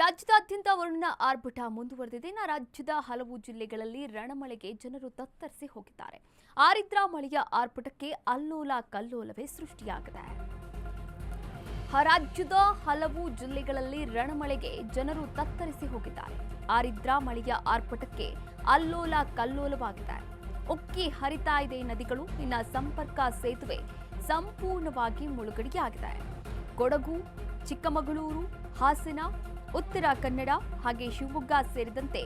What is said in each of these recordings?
ರಾಜ್ಯದಾದ್ಯಂತ ವರುಣನ ಆರ್ಭಟ ಮುಂದುವರೆದಿದೆ. ಇನ್ನು ರಾಜ್ಯದ ಹಲವು ಜಿಲ್ಲೆಗಳಲ್ಲಿ ರಣಮಳೆಗೆ ಜನರು ತತ್ತರಿಸಿ ಹೋಗಿದ್ದಾರೆ. ಆರಿದ್ರ ಮಳೆಯ ಆರ್ಭಟಕ್ಕೆ ಅಲ್ಲೋಲ ಕಲ್ಲೋಲವೇ ಸೃಷ್ಟಿಯಾಗಿದೆ. ರಾಜ್ಯದ ಹಲವು ಜಿಲ್ಲೆಗಳಲ್ಲಿ ರಣಮಳೆಗೆ ಜನರು ತತ್ತರಿಸಿ ಹೋಗಿದ್ದಾರೆ. ಆರಿದ್ರ ಮಳೆಯ ಆರ್ಭಟಕ್ಕೆ ಅಲ್ಲೋಲ ಕಲ್ಲೋಲವಾಗಿದೆ. ಉಕ್ಕಿ ಹರಿತಾ ಇದೆ ನದಿಗಳು. ಇನ್ನ ಸಂಪರ್ಕ ಸೇತುವೆ ಸಂಪೂರ್ಣವಾಗಿ ಮುಳುಗಡೆಯಾಗಿದೆ. ಕೊಡಗು, ಚಿಕ್ಕಮಗಳೂರು, ಹಾಸನ ಉತ್ತರ ಕನ್ನಡ ಹಾಗೆ ಶಿವಮೊಗ್ಗ ಸೇರಿದಂತೆ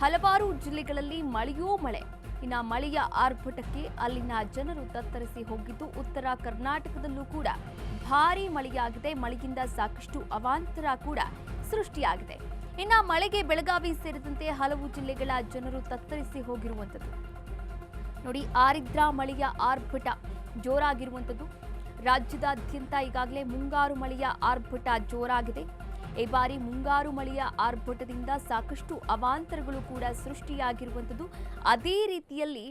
ಹಲವಾರು ಜಿಲ್ಲೆಗಳಲ್ಲಿ ಮಳೆಯೂ ಮಳೆ. ಇನ್ನು ಮಳೆಯ ಆರ್ಭಟಕ್ಕೆ ಅಲ್ಲಿನ ಜನರು ತತ್ತರಿಸಿ ಹೋಗಿದ್ದು, ಉತ್ತರ ಕರ್ನಾಟಕದಲ್ಲೂ ಕೂಡ ಭಾರಿ ಮಳೆಯಾಗಿದೆ. ಮಳೆಯಿಂದ ಸಾಕಷ್ಟು ಅವಾಂತರ ಕೂಡ ಸೃಷ್ಟಿಯಾಗಿದೆ. ಇನ್ನು ಮಳೆಗೆ ಬೆಳಗಾವಿ ಸೇರಿದಂತೆ ಹಲವು ಜಿಲ್ಲೆಗಳ ಜನರು ತತ್ತರಿಸಿ ಹೋಗಿರುವಂಥದ್ದು. ನೋಡಿ, ಆರಿದ್ರ ಮಳೆಯ ಆರ್ಭಟ ಜೋರಾಗಿರುವಂಥದ್ದು. ರಾಜ್ಯದಾದ್ಯಂತ ಈಗಾಗಲೇ ಮುಂಗಾರು ಮಳೆಯ ಆರ್ಭಟ ಜೋರಾಗಿದೆ. ಈ ಬಾರಿ ಮುಂಗಾರು ಮಳೆಯ ಆರ್ಭಟದಿಂದ ಸಾಕಷ್ಟು ಅವಾಂತರಗಳು ಕೂಡ ಸೃಷ್ಟಿಯಾಗಿರುವಂಥದ್ದು. ಅದೇ ರೀತಿಯಲ್ಲಿ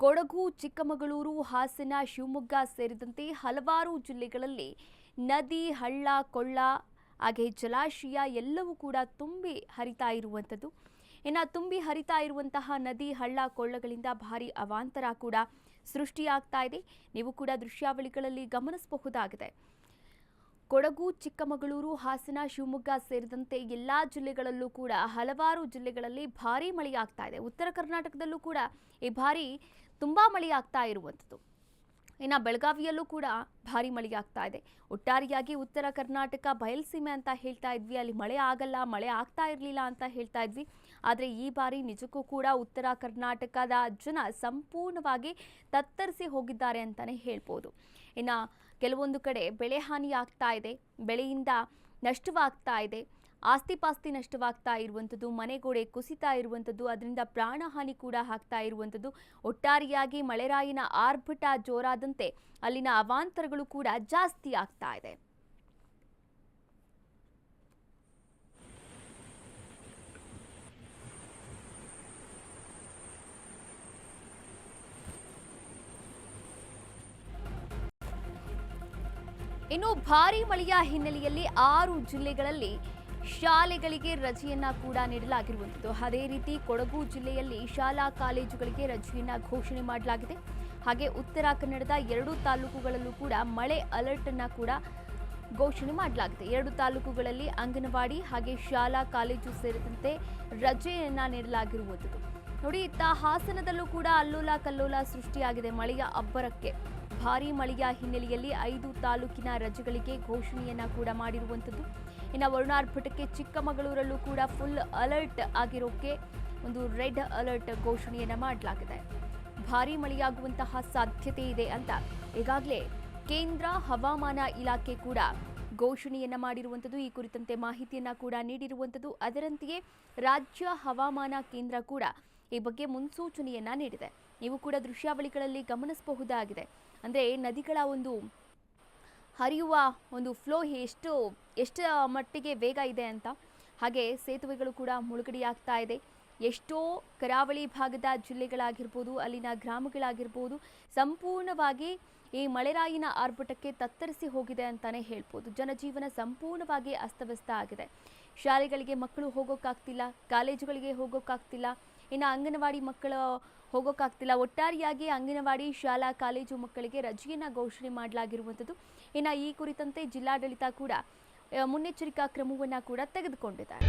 ಕೊಡಗು, ಚಿಕ್ಕಮಗಳೂರು, ಹಾಸನ, ಶಿವಮೊಗ್ಗ ಸೇರಿದಂತೆ ಹಲವಾರು ಜಿಲ್ಲೆಗಳಲ್ಲಿ ನದಿ, ಹಳ್ಳ, ಕೊಳ್ಳ, ಹಾಗೆ ಜಲಾಶಯ ಎಲ್ಲವೂ ಕೂಡ ತುಂಬಿ ಹರಿತಾ ಇರುವಂಥದ್ದು. ಇನ್ನು ತುಂಬಿ ಹರಿತಾ ಇರುವಂತಹ ನದಿ, ಹಳ್ಳ, ಕೊಳ್ಳಗಳಿಂದ ಭಾರಿ ಅವಾಂತರ ಕೂಡ ಸೃಷ್ಟಿಯಾಗ್ತಾ ಇದೆ. ನೀವು ಕೂಡ ದೃಶ್ಯಾವಳಿಗಳಲ್ಲಿ ಗಮನಿಸಬಹುದಾಗಿದೆ. ಕೊಡಗು, ಚಿಕ್ಕಮಗಳೂರು, ಹಾಸನ, ಶಿವಮೊಗ್ಗ ಸೇರಿದಂತೆ ಎಲ್ಲಾ ಜಿಲ್ಲೆಗಳಲ್ಲೂ ಕೂಡ ಹಲವಾರು ಜಿಲ್ಲೆಗಳಲ್ಲಿ ಭಾರೀ ಮಳೆಯಾಗ್ತಾ ಇದೆ. ಉತ್ತರ ಕರ್ನಾಟಕದಲ್ಲೂ ಕೂಡ ಈ ಭಾರಿ ತುಂಬಾ ಮಳೆಯಾಗ್ತಾ ಇರುವಂಥದ್ದು. ಇನ್ನು ಬೆಳಗಾವಿಯಲ್ಲೂ ಕೂಡ ಭಾರಿ ಮಳೆಯಾಗ್ತಾ ಇದೆ. ಒಟ್ಟಾರೆಯಾಗಿ ಉತ್ತರ ಕರ್ನಾಟಕ ಬಯಲ್ಸೀಮೆ ಅಂತ ಹೇಳ್ತಾ ಇದ್ವಿ. ಅಲ್ಲಿ ಮಳೆ ಆಗಲ್ಲ, ಮಳೆ ಆಗ್ತಾ ಇರಲಿಲ್ಲ ಅಂತ ಹೇಳ್ತಾ ಇದ್ವಿ. ಆದರೆ ಈ ಬಾರಿ ನಿಜಕ್ಕೂ ಕೂಡ ಉತ್ತರ ಕರ್ನಾಟಕದ ಜನ ಸಂಪೂರ್ಣವಾಗಿ ತತ್ತರಿಸಿ ಹೋಗಿದ್ದಾರೆ ಅಂತಲೇ ಹೇಳ್ಬೋದು. ಇನ್ನು ಕೆಲವೊಂದು ಕಡೆ ಬೆಳೆ ಹಾನಿ ಆಗ್ತಾ ಇದೆ. ಬೆಳೆಯಿಂದ ನಷ್ಟವಾಗ್ತಾ ಇದೆ. ಆಸ್ತಿ ಪಾಸ್ತಿ ನಷ್ಟವಾಗ್ತಾ ಇರುವಂಥದ್ದು ಮನೆಗೋಡೆ ಕುಸಿತಾ ಇರುವಂಥದ್ದು, ಅದರಿಂದ ಪ್ರಾಣಹಾನಿ ಕೂಡ ಆಗ್ತಾ ಇರುವಂಥದ್ದು, ಒಟ್ಟಾರೆಯಾಗಿ ಮಳೆರಾಯಿನ ಆರ್ಭಟ ಜೋರಾದಂತೆ ಅಲ್ಲಿನ ಅವಾಂತರಗಳು ಕೂಡ ಜಾಸ್ತಿ ಆಗ್ತಾ ಇದೆ. ಇನ್ನು ಭಾರಿ ಮಳೆಯ ಹಿನ್ನೆಲೆಯಲ್ಲಿ ಆರು ಜಿಲ್ಲೆಗಳಲ್ಲಿ ಶಾಲೆಗಳಿಗೆ ರಜೆಯನ್ನ ಕೂಡ ನೀಡಲಾಗಿರುವಂಥದ್ದು. ಅದೇ ರೀತಿ ಕೊಡಗು ಜಿಲ್ಲೆಯಲ್ಲಿ ಶಾಲಾ ಕಾಲೇಜುಗಳಿಗೆ ರಜೆಯನ್ನ ಘೋಷಣೆ ಮಾಡಲಾಗಿದೆ. ಹಾಗೆ ಉತ್ತರ ಕನ್ನಡದ ಎರಡು ತಾಲೂಕುಗಳಲ್ಲೂ ಕೂಡ ಮಳೆ ಅಲರ್ಟ್ ಅನ್ನ ಕೂಡ ಘೋಷಣೆ ಮಾಡಲಾಗಿದೆ. ಎರಡು ತಾಲೂಕುಗಳಲ್ಲಿ ಅಂಗನವಾಡಿ ಹಾಗೆ ಶಾಲಾ ಕಾಲೇಜು ಸೇರಿದಂತೆ ರಜೆಯನ್ನ ನೀಡಲಾಗಿರುವಂಥದ್ದು. ನೋಡಿ, ಇತ್ತ ಹಾಸನದಲ್ಲೂ ಕೂಡ ಅಲ್ಲೋಲ ಕಲ್ಲೋಲ ಸೃಷ್ಟಿಯಾಗಿದೆ ಮಳೆಯ ಅಬ್ಬರಕ್ಕೆ. ಭಾರೀ ಮಳೆಯ ಹಿನ್ನೆಲೆಯಲ್ಲಿ ಐದು ತಾಲೂಕಿನ ರಜೆಗಳಿಗೆ ಘೋಷಣೆಯನ್ನ ಕೂಡ ಮಾಡಿರುವಂಥದ್ದು. ಇನ್ನು ವರುಣಾರ್ಭಟಕ್ಕೆ ಚಿಕ್ಕಮಗಳೂರಲ್ಲೂ ಕೂಡ ಫುಲ್ ಅಲರ್ಟ್ ಆಗಿರೋಕೆ ಒಂದು ರೆಡ್ ಅಲರ್ಟ್ ಘೋಷಣೆಯನ್ನ ಮಾಡಲಾಗಿದೆ. ಭಾರೀ ಮಳೆಯಾಗುವಂತಹ ಸಾಧ್ಯತೆ ಇದೆ ಅಂತ ಈಗಾಗಲೇ ಕೇಂದ್ರ ಹವಾಮಾನ ಇಲಾಖೆ ಕೂಡ ಘೋಷಣೆಯನ್ನ ಮಾಡಿರುವಂಥದ್ದು. ಈ ಕುರಿತಂತೆ ಮಾಹಿತಿಯನ್ನ ಕೂಡ ನೀಡಿರುವಂಥದ್ದು. ಅದರಂತೆಯೇ ರಾಜ್ಯ ಹವಾಮಾನ ಕೇಂದ್ರ ಕೂಡ ಈ ಬಗ್ಗೆ ಮುನ್ಸೂಚನೆಯನ್ನ ನೀಡಿದೆ. ನೀವು ಕೂಡ ದೃಶ್ಯಾವಳಿಗಳಲ್ಲಿ ಗಮನಿಸಬಹುದಾಗಿದೆ. ಅಂದರೆ ನದಿಗಳ ಒಂದು ಹರಿಯುವ ಒಂದು ಫ್ಲೋ ಎಷ್ಟು ಎಷ್ಟು ಮಟ್ಟಿಗೆ ವೇಗ ಇದೆ ಅಂತ. ಹಾಗೆ ಸೇತುವೆಗಳು ಕೂಡ ಮುಳುಗಡೆಯಾಗ್ತಾ ಇದೆ. ಎಷ್ಟೋ ಕರಾವಳಿ ಭಾಗದ ಜಿಲ್ಲೆಗಳಾಗಿರ್ಬೋದು, ಅಲ್ಲಿನ ಗ್ರಾಮಗಳಾಗಿರ್ಬೋದು, ಸಂಪೂರ್ಣವಾಗಿ ಈ ಮಳೆರಾಯಿನ ಆರ್ಭಟಕ್ಕೆ ತತ್ತರಿಸಿ ಹೋಗಿದೆ ಅಂತಾನೆ ಹೇಳ್ಬೋದು. ಜನಜೀವನ ಸಂಪೂರ್ಣವಾಗಿ ಅಸ್ತವ್ಯಸ್ತ ಆಗಿದೆ. ಶಾಲೆಗಳಿಗೆ ಮಕ್ಕಳು ಹೋಗೋಕ್ಕಾಗ್ತಿಲ್ಲ, ಕಾಲೇಜುಗಳಿಗೆ ಹೋಗೋಕ್ಕಾಗ್ತಿಲ್ಲ, ಇನ್ನು ಅಂಗನವಾಡಿ ಮಕ್ಕಳು ಹೋಗೋಕ್ಕಾಗ್ತಿಲ್ಲ ಒಟ್ಟಾರೆಯಾಗಿ ಅಂಗನವಾಡಿ, ಶಾಲಾ, ಕಾಲೇಜು ಮಕ್ಕಳಿಗೆ ರಜೆಯನ್ನು ಘೋಷಣೆ ಮಾಡಲಾಗಿರುವಂಥದ್ದು. ಇನ್ನು ಈ ಕುರಿತಂತೆ ಜಿಲ್ಲಾಡಳಿತ ಕೂಡ ಮುನ್ನೆಚ್ಚರಿಕಾ ಕ್ರಮವನ್ನು ಕೂಡ ತೆಗೆದುಕೊಂಡಿದ್ದಾರೆ.